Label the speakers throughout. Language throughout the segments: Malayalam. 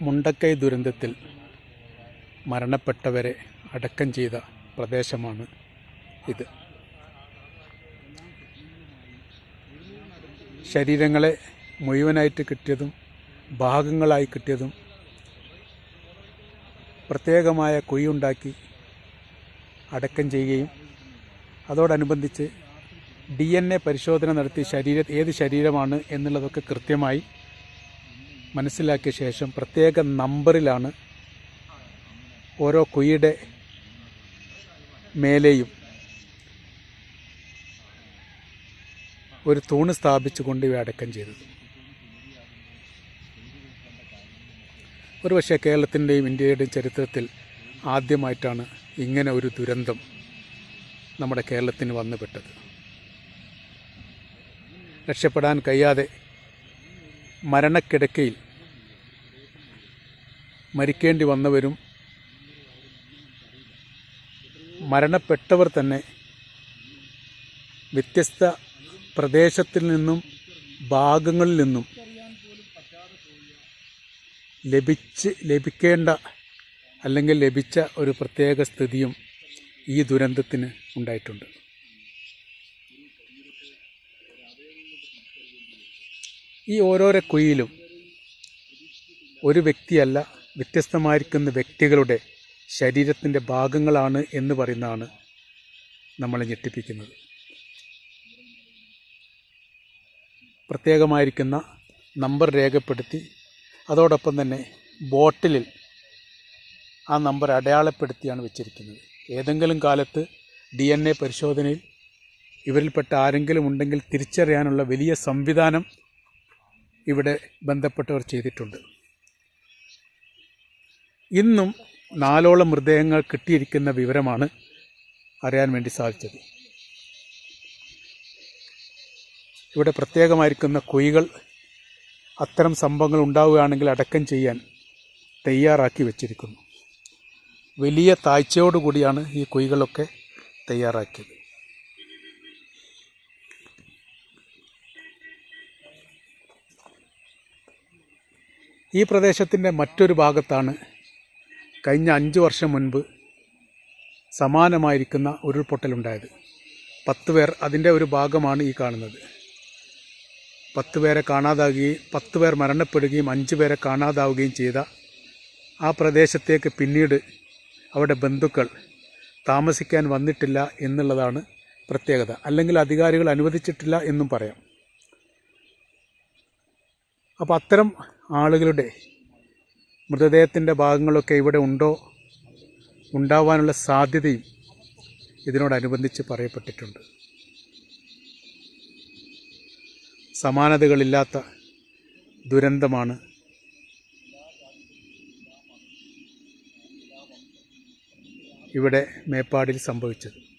Speaker 1: മുണ്ടക്കൈ ദുരന്തത്തിൽ മരണപ്പെട്ടവരെ അടക്കം ചെയ്ത പ്രദേശമാണ് ഇത്. ശരീരങ്ങളെ മുഴുവനായിട്ട് കിട്ടിയതും ഭാഗങ്ങളായി കിട്ടിയതും പ്രത്യേകമായ കുഴിയുണ്ടാക്കി അടക്കം ചെയ്യുകയും അതോടനുബന്ധിച്ച് ഡി എൻ എ പരിശോധന നടത്തി ശരീര ഏത് ശരീരമാണ് എന്നുള്ളതൊക്കെ കൃത്യമായി മനസ്സിലാക്കിയ ശേഷം പ്രത്യേക നമ്പറിലാണ് ഓരോ കുഴിയുടെ മേലെയും ഒരു തൂണ് സ്ഥാപിച്ചുകൊണ്ട് ഇവ അടക്കം ചെയ്തത്. ഒരുപക്ഷെ കേരളത്തിന്റെയും ഇന്ത്യയുടെയും ചരിത്രത്തിൽ ആദ്യമായിട്ടാണ് ഇങ്ങനെ ഒരു ദുരന്തം നമ്മുടെ കേരളത്തിന് വന്നുപെട്ടത്. രക്ഷപ്പെടാൻ കഴിയാതെ മരണക്കിടക്കയിൽ മരിക്കേണ്ടി വന്നവരും മരണപ്പെട്ടവർ തന്നെ വ്യത്യസ്ത പ്രദേശത്തിൽ നിന്നും ഭാഗങ്ങളിൽ നിന്നും ലഭിച്ച് ലഭിക്കേണ്ട അല്ലെങ്കിൽ ലഭിച്ച ഒരു പ്രത്യേക സ്ഥിതിയും ഈ ദുരന്തത്തിന് ഉണ്ടായിട്ടുണ്ട്. ഈ ഓരോരോ കുയിലും ഒരു വ്യക്തിയല്ല വ്യത്യസ്തമായിരിക്കുന്ന വ്യക്തികളുടെ ശരീരത്തിന്റെ ഭാഗങ്ങളാണ് എന്ന് പറയുന്നതാണ് നമ്മളെ ഞെട്ടിപ്പിക്കുന്നത്. പ്രത്യേകമായിരിക്കുന്ന നമ്പർ രേഖപ്പെടുത്തി അതോടൊപ്പം തന്നെ ബോട്ടിലിൽ ആ നമ്പർ അടയാളപ്പെടുത്തിയാണ് വെച്ചിരിക്കുന്നത്. ഏതെങ്കിലും കാലത്ത് ഡി എൻ എ പരിശോധനയിൽ ഇവരിൽപ്പെട്ട ആരെങ്കിലും ഉണ്ടെങ്കിൽ തിരിച്ചറിയാനുള്ള വലിയ സംവിധാനം ഇവിടെ ബന്ധപ്പെട്ടവർ ചെയ്തിട്ടുണ്ട്. ഇന്നും നാലോളം മൃതദേഹങ്ങൾ കിട്ടിയിരിക്കുന്ന വിവരമാണ് അറിയാൻ വേണ്ടി സാധിച്ചത്. ഇവിടെ പ്രത്യേകമായിരിക്കുന്ന കുഴികൾ അത്തരം സംഭവങ്ങൾ ഉണ്ടാവുകയാണെങ്കിൽ അടക്കം ചെയ്യാൻ തയ്യാറാക്കി വച്ചിരിക്കുന്നു. വലിയ താഴ്ചയോടുകൂടിയാണ് ഈ കുഴികളൊക്കെ തയ്യാറാക്കിയത്. ഈ പ്രദേശത്തിന്റെ മറ്റൊരു ഭാഗത്താണ് കഴിഞ്ഞ അഞ്ച് വർഷം മുൻപ് സമാനമായിരിക്കുന്ന ഉരുൾപൊട്ടലുണ്ടായത്. പത്ത് പേർ അതിന്റെ ഒരു ഭാഗമാണ് ഈ കാണുന്നത്. പത്ത് പേരെ കാണാതാകുകയും പത്ത് പേർ മരണപ്പെടുകയും അഞ്ച് പേരെ കാണാതാവുകയും ചെയ്ത ആ പ്രദേശത്തേക്ക് പിന്നീട് അവിടെ ബന്ധുക്കൾ താമസിക്കാൻ വന്നിട്ടില്ല എന്നുള്ളതാണ് പ്രത്യേകത. അല്ലെങ്കിൽ അധികാരികൾ അനുവദിച്ചിട്ടില്ല എന്നും പറയാം. അപ്പോൾ അത്തരം ആളുകളുടെ മൃതദേഹത്തിന്റെ ഭാഗങ്ങളൊക്കെ ഇവിടെ ഉണ്ടോ? ഉണ്ടാവാനുള്ള സാധ്യതയും ഇതിനോടനുബന്ധിച്ച് പറയപ്പെട്ടിട്ടുണ്ട്. സമാനതകളില്ലാത്ത ദുരന്തമാണ് ഇവിടെ മേപ്പാടിൽ സംഭവിച്ചത്.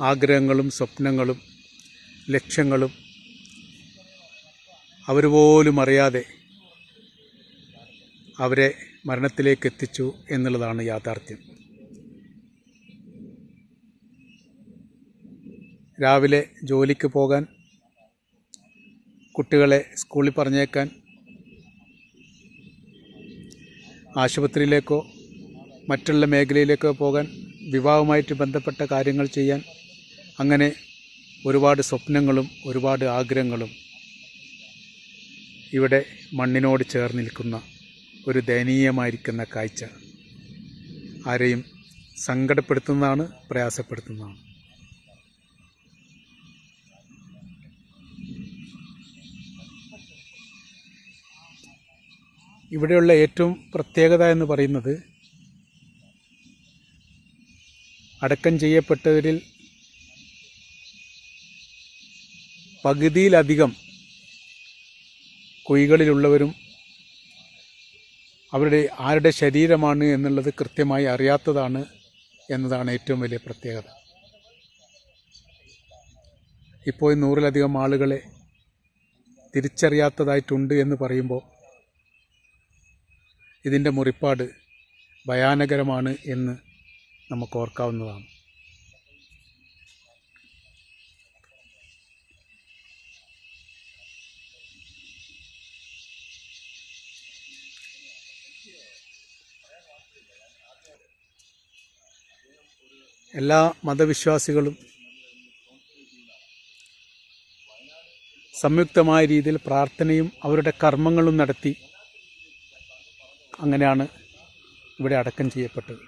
Speaker 1: ആഗ്രഹങ്ങളും സ്വപ്നങ്ങളും ലക്ഷ്യങ്ങളും അവർ പോലും അറിയാതെ അവരെ മരണത്തിലേക്ക് എത്തിച്ചു എന്നുള്ളതാണ് യാഥാർത്ഥ്യം. രാവിലെ ജോലിക്ക് പോകാൻ കുട്ടികളെ സ്കൂളിൽ പറഞ്ഞേക്കാൻ ആശുപത്രിയിലേക്കോ മറ്റുള്ള മേഖലയിലേക്കോ പോകാൻ വിവാഹവുമായിട്ട് ബന്ധപ്പെട്ട കാര്യങ്ങൾ ചെയ്യാൻ അങ്ങനെ ഒരുപാട് സ്വപ്നങ്ങളും ഒരുപാട് ആഗ്രഹങ്ങളും ഇവിടെ മണ്ണിനോട് ചേർന്ന് നിൽക്കുന്ന ഒരു ദയനീയമായിരിക്കുന്ന കാഴ്ച ആരെയും സങ്കടപ്പെടുത്തുന്നതാണ് പ്രയാസപ്പെടുത്തുന്നതാണ്. ഇവിടെയുള്ള ഏറ്റവും പ്രത്യേകത എന്ന് പറയുന്നത് അടക്കം ചെയ്യപ്പെട്ടവരിൽ പകുതിയിലധികം കുഴികളിലുള്ളവരും അവരുടെ ആരുടെ ശരീരമാണ് എന്നുള്ളത് കൃത്യമായി അറിയാത്തതാണ് എന്നതാണ് ഏറ്റവും വലിയ പ്രത്യേകത. ഇപ്പോൾ നൂറിലധികം ആളുകളെ തിരിച്ചറിയാത്തതായിട്ടുണ്ട് എന്ന് പറയുമ്പോൾ ഇതിന്റെ മുറിപ്പാട് ഭയാനകരമാണ് എന്ന് നമുക്ക് ഓർക്കാവുന്നതാണ്. എല്ലാ മതവിശ്വാസികളും സംയുക്തമായ രീതിയിൽ പ്രാർത്ഥനയും അവരുടെ കർമ്മങ്ങളും നടത്തി അങ്ങനെയാണ് ഇവിടെ അടക്കം ചെയ്യപ്പെട്ടത്.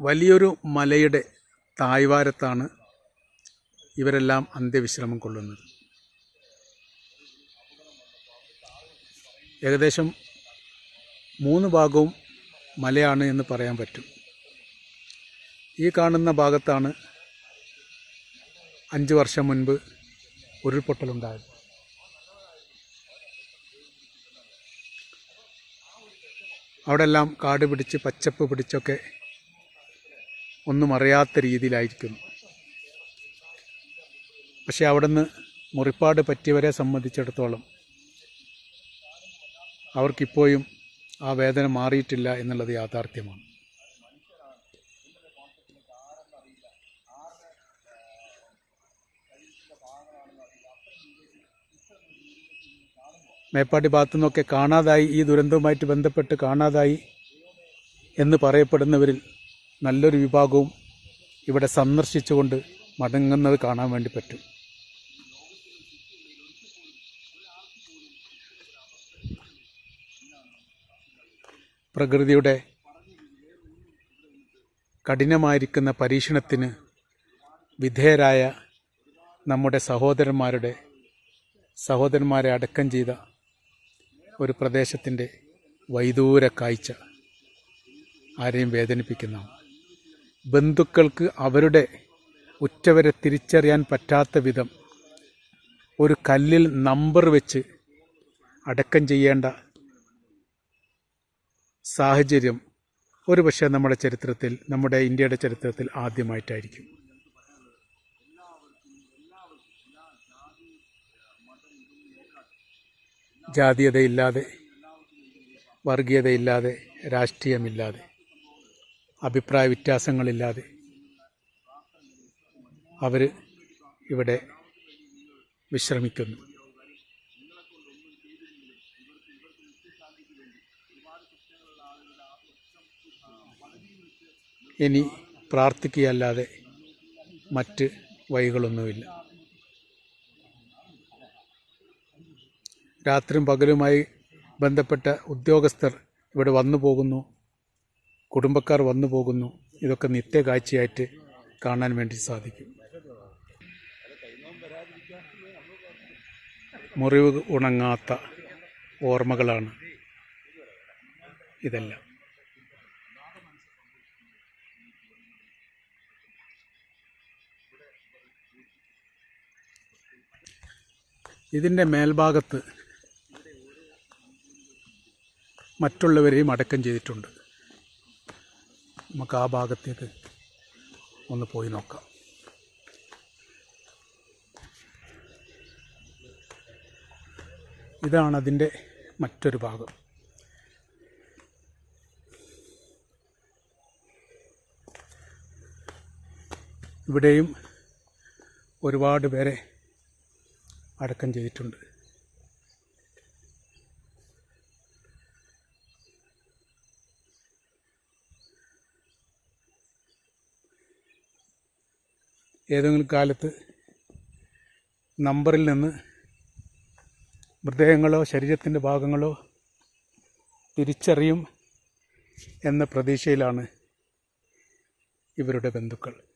Speaker 1: വലിയൊരു മലയുടെ തായ്വാരത്താണ് ഇവരെല്ലാം അന്ത്യവിശ്രമം കൊള്ളുന്നത്. ഏകദേശം മൂന്ന് ഭാഗവും മലയാണ് എന്ന് പറയാൻ പറ്റും. ഈ കാണുന്ന ഭാഗത്താണ് അഞ്ച് വർഷം മുൻപ് ഉരുൾപൊട്ടലുണ്ടായത്. അവിടെല്ലാം കാട് പിടിച്ച് പച്ചപ്പ് പിടിച്ചൊക്കെ ഒന്നും അറിയാത്ത രീതിയിലായിരിക്കുന്നു പക്ഷെ അവിടുന്ന് മുറിപ്പാട് പറ്റിയവരെ സംബന്ധിച്ചിടത്തോളം അവർക്കിപ്പോഴും ആ വേദന മാറിയിട്ടില്ല എന്നുള്ളത് യാഥാർത്ഥ്യമാണ്. മേപ്പാടി ഭാഗത്തു നിന്നൊക്കെ കാണാതായി ഈ ദുരന്തവുമായിട്ട് ബന്ധപ്പെട്ട് കാണാതായി എന്ന് പറയപ്പെടുന്നവരിൽ നല്ലൊരു വിഭാഗവും ഇവിടെ സന്ദർശിച്ചുകൊണ്ട് മടങ്ങുന്നത് കാണാൻ വേണ്ടി പറ്റും. പ്രകൃതിയുടെ കഠിനമായിരിക്കുന്ന പരീക്ഷണത്തിന് വിധേയരായ നമ്മുടെ സഹോദരന്മാരുടെ സഹോദരന്മാരെ അടക്കം ചെയ്ത ഒരു പ്രദേശത്തിന്റെ വൈദൂര കാഴ്ച ആരെയും വേദനിപ്പിക്കുന്നതാണ് ബന്ധുക്കൾക്ക് അവരുടെ ഉറ്റവരെ തിരിച്ചറിയാൻ പറ്റാത്ത വിധം ഒരു കല്ലിൽ നമ്പർ വെച്ച് അടക്കം ചെയ്യേണ്ട സാഹചര്യം ഒരുപക്ഷെ നമ്മുടെ ചരിത്രത്തിൽ നമ്മുടെ ഇന്ത്യയുടെ ചരിത്രത്തിൽ ആദ്യമായിട്ടായിരിക്കും. ജാതീയതയില്ലാതെ വർഗീയതയില്ലാതെ രാഷ്ട്രീയമില്ലാതെ അഭിപ്രായ വ്യത്യാസങ്ങളില്ലാതെ അവർ ഇവിടെ വിശ്രമിക്കുന്നു. ഇനി പ്രാർത്ഥിക്കുകയല്ലാതെ മറ്റ് വഴികളൊന്നുമില്ല. രാത്രിയും പകലുമായി ബന്ധപ്പെട്ട ഉദ്യോഗസ്ഥർ ഇവിടെ വന്നു പോകുന്നു. കുടുംബക്കാർ വന്നു പോകുന്നു. ഇതൊക്കെ നിത്യകാഴ്ചയായിട്ട് കാണാൻ വേണ്ടി സാധിക്കും. മുറിവ് ഉണങ്ങാത്ത ഓർമ്മകളാണ് ഇതെല്ലാം. ഇതിന്റെ മേൽഭാഗത്ത് മറ്റുള്ളവരെയും അടക്കം ചെയ്തിട്ടുണ്ട്. നമുക്ക് ആ ഭാഗത്തേക്ക് ഒന്ന് പോയി നോക്കാം. ഇതാണ് അതിന്റെ മറ്റൊരു ഭാഗം. ഇവിടെയും ഒരുപാട് പേരെ അടക്കം ചെയ്തിട്ടുണ്ട്. ഏതെങ്കിലും കാലത്ത് നമ്പറിൽ നിന്ന് മൃതദേഹങ്ങളോ ശരീരത്തിന്റെ ഭാഗങ്ങളോ തിരിച്ചറിയും എന്ന പ്രതീക്ഷയിലാണ് ഇവരുടെ ബന്ധുക്കൾ.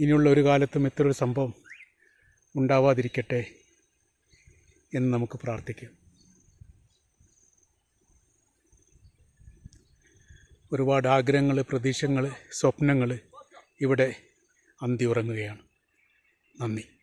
Speaker 1: ഇനിയുള്ള ഒരു കാലത്തും ഇത്തരൊരു സംഭവം ഉണ്ടാവാതിരിക്കട്ടെ എന്ന് നമുക്ക് പ്രാർത്ഥിക്കാം. ഒരുപാട് ആഗ്രഹങ്ങൾ പ്രതീക്ഷകൾ സ്വപ്നങ്ങൾ ഇവിടെ അന്തി ഉറങ്ങുകയാണ് നന്ദി.